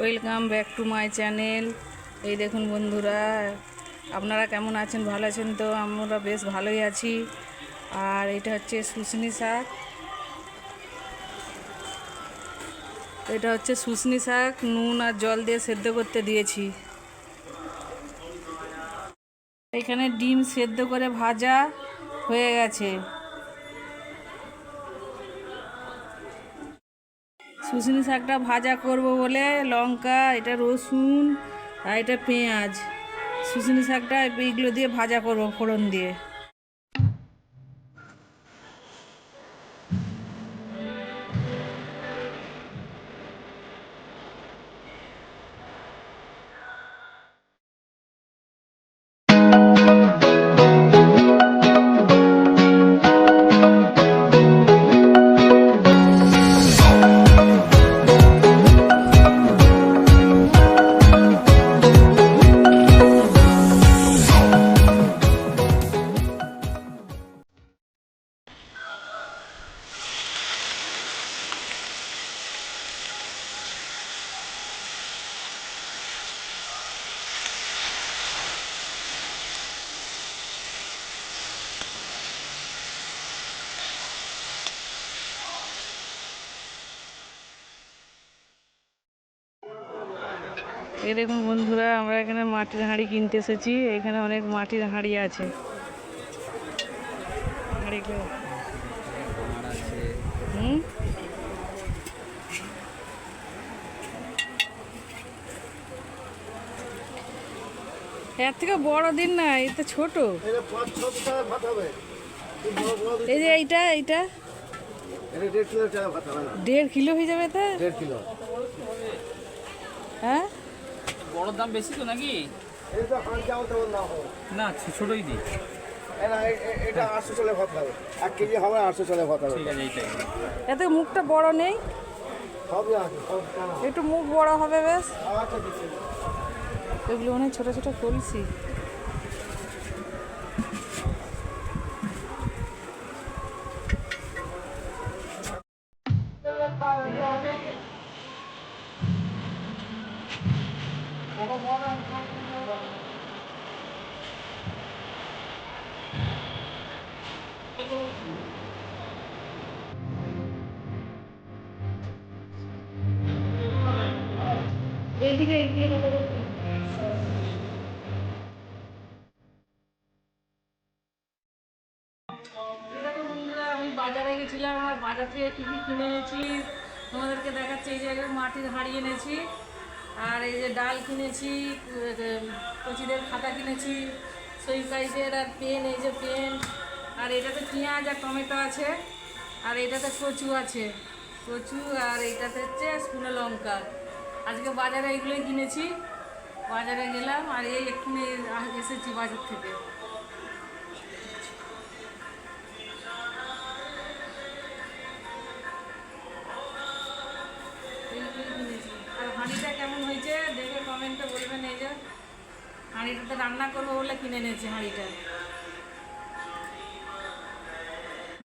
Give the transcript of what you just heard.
Welcome back to my channel. এই দেখুন বন্ধুরা, আপনারা কেমন আছেন? ভালো আছেন তো? আমরা বেশ ভালোই আছি। আর এটা হচ্ছে শুশনি শাক। এটা হচ্ছে শুশনি শাক। নুন আর জল দিয়ে সেদ্ধ করতে দিয়েছি। এখানে ডিম সেদ্ধ করে ভাজা হয়ে গেছে। শুশনি শাকটা ভাজা করব বলে লঙ্কা, এটা রসুন আর এটা পেঁয়াজ। শুশনি শাকটা এইগুলো দিয়ে ভাজা করব ফোড়ন দিয়ে। এই দেখুন বন্ধুরা আমরা এখানে মাটির হাঁড়ি কিনতে এসেছি। এখানে অনেক মাটির হাঁড়ি আছে। হুম? এর থেকে বড় দিন না এটা ছোট। এই যে এইটা এইটা। দেড় কিলো হয়ে যাবে তা? দেড় কিলো। হ্যাঁ? বড় দাম বেশি তো নাকি? না ছোটই দিই। এটা আটশো চলে হবে এক কেজি হবে আটশো চলে ভাত হবে এতে মুখটা বড় নেই? একটু মুখ বড় হবে বেশ। এগুলো অনেক ছোট ছোট কলসি। এইদিকে এগিয়ে বাজারে গেছিলাম আর বাজার থেকে কী কী কিনে এনেছি। তোমাদেরকে দেখাচ্ছি, এই যে একটা মাটির হাঁড়ি এনেছি। আর এই যে ডাল কিনেছি কচিদের খাতা কিনেছি সইকাইদের আর পেন, এই যে পেন, আর এটাতে পেঁয়াজ আর টমেটো আছে, আর এটাতে কচু আছে। কচু আর এটাতে হচ্ছে শুকনো লঙ্কা। আজকে বাজারে এগুলোই কিনেছি। বাজারে গেলাম আর এই এক্ষুনি এসেছি বাজার থেকে। দেখে কমেন্টে বলবেন এই যে হাঁড়িটাতে রান্না করব বলে কিনে নিয়েছি হাঁড়িটা।